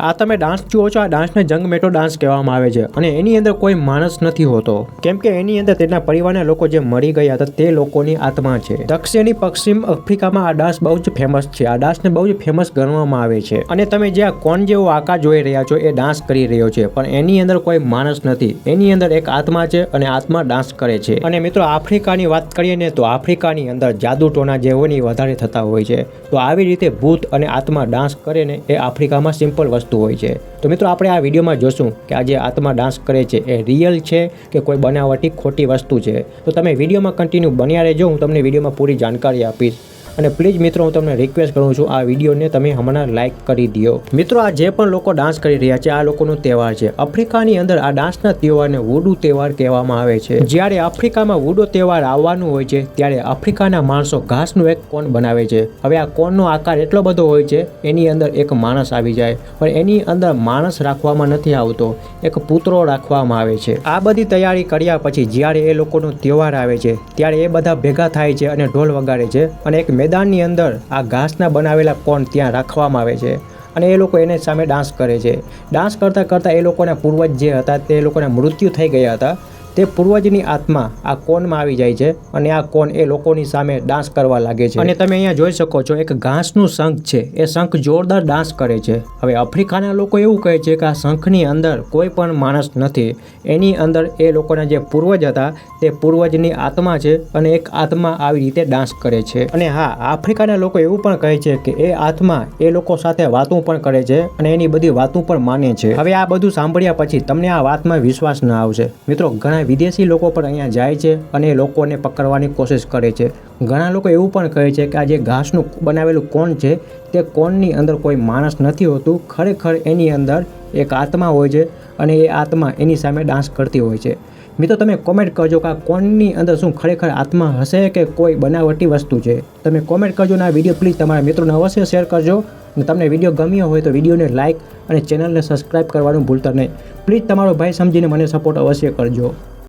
આ તમે ડાન્સ જુઓ છો, આ ડાન્સને જંગ મેટો ડાન્સ કહેવામાં આવે છે. અને એની અંદર કોઈ માણસ નથી હોતો. કેમ કે એની અંદર તેના પરિવારના લોકો જે મરી ગયા હતા, તે લોકોની આત્મા છે. દક્ષિણી પશ્ચિમ આફ્રિકામાં આ ડાન્સ બહુ જ ફેમસ છે. આ ડાન્સને બહુ જ ફેમસ ગણવામાં આવે છે. અને તમે જે આ કોણ જેવો આકાર જોઈ રહ્યા છો, એ ડાન્સ કરી રહ્યો છે. પણ એની અંદર કોઈ માણસ નથી. એની અંદર એક આત્મા છે અને આત્મા ડાન્સ કરે છે. અને મિત્રો, આફ્રિકાની વાત કરીએ ને, તો આફ્રિકાની અંદર જાદુ ટોના જે હોય ને એ વધારે થતા હોય છે. તો આવી રીતે ભૂત અને આત્મા ડાન્સ કરે ને, એ આફ્રિકામાં સિમ્પલ વસ્તુ હોય છે. તો મિત્રો, આપણે આ વિડીયોમાં જોશું કે આ જે આત્મા ડાન્સ કરે છે, એ રિયલ છે કે કોઈ બનાવટી ખોટી વસ્તુ છે. તો તમે વિડીયોમાં કન્ટિન્યુ બન્યા રહેજો, હું તમને વિડીયોમાં પૂરી જાણકારી આપીશ. અને પ્લીઝ મિત્રો, હું તમને રિક્વેસ્ટ કરું છું, આ વિડીયોને તમે હમણાં લાઇક કરી દો મિત્રો, આ જે પણ લોકો ડાન્સ કરી રહ્યા છે, આ લોકોનો તહેવાર છે. આફ્રિકાની અંદર આ ડાન્સના તહેવારને વુડુ તહેવાર કહેવામાં આવે છે. જ્યારે આફ્રિકામાં વુડો તહેવાર આવવાનું હોય છે, ત્યારે આફ્રિકાના માણસો ઘાસનું એક કોન બનાવે છે. હવે આ કોનનો આકાર એટલો બધો હોય છે, એની અંદર એક માણસ આવી જાય. પણ એની અંદર માણસ રાખવામાં નથી આવતો, એક પુત્રો રાખવામાં આવે છે. આ બધી તૈયારી કર્યા પછી જ્યારે એ લોકોનો તહેવાર આવે છે, ત્યારે એ બધા ભેગા થાય છે અને ઢોલ વગાડે છે અને એક મેદાનની અંદર આ ઘાસના બનાવેલા કોણ ત્યાં રાખવામાં આવે છે અને એ લોકો એને સામે ડાન્સ કરે છે. ડાન્સ કરતાં કરતાં એ લોકોના પૂર્વજ જે હતા તે લોકોના મૃત્યુ થઈ ગયા હતા. તે પૂર્વજની આત્મા આ કોનમાં આવી જાય છે અને આ કોન એ લોકોની સામે ડાન્સ કરવા લાગે છે. અને તમે અહીંયા જોઈ શકો છો, એક ઘાસનું શંખ છે. એ શંખ જોરદાર ડાન્સ કરે છે. હવે આફ્રિકાના લોકો એવું કહે છે કે આ શંખની અંદર કોઈ પણ માણસ નથી. એની અંદર એ લોકોના જે પૂર્વજ હતા, તે પૂર્વજની આત્મા છે અને એક આત્મા આવી રીતે ડાન્સ કરે છે. અને હા, આફ્રિકાના લોકો એવું પણ કહે છે કે એ આત્મા એ લોકો સાથે વાતો પણ કરે છે અને એની બધી વાતો પણ માને છે. હવે આ બધું સાંભળ્યા પછી તમને આ વાતમાં વિશ્વાસ ન આવશે. મિત્રો, ઘણા વિદેશી લોકો પણ અહીંયા જાય છે અને લોકોને પકડવાની કોશિશ કરે છે. ઘણા લોકો એવું પણ કહે છે કે આ જે ઘાસનું બનાવેલું કોણ છે, તે કોણની અંદર કોઈ માણસ નથી હોતું, ખરેખર એની અંદર એક આત્મા હોય છે અને એ આત્મા એની સામે ડાન્સ કરતી હોય છે. મિત્રો, તમે કોમેન્ટ કરજો કે આ કોણની અંદર શું ખરેખર આત્મા હશે કે કોઈ બનાવટી વસ્તુ છે? તમે કોમેન્ટ કરજો અને આ વીડિયો પ્લીઝ તમારા મિત્રોને અવશ્ય શેર કરજો અને તમને વીડિયો ગમ્યો હોય તો વિડીયોને લાઇક અને ચેનલને સબસ્ક્રાઇબ કરવાનું ભૂલતા નહીં. પ્લીઝ તમારો ભાઈ સમજીને મને સપોર્ટ અવશ્ય કરજો.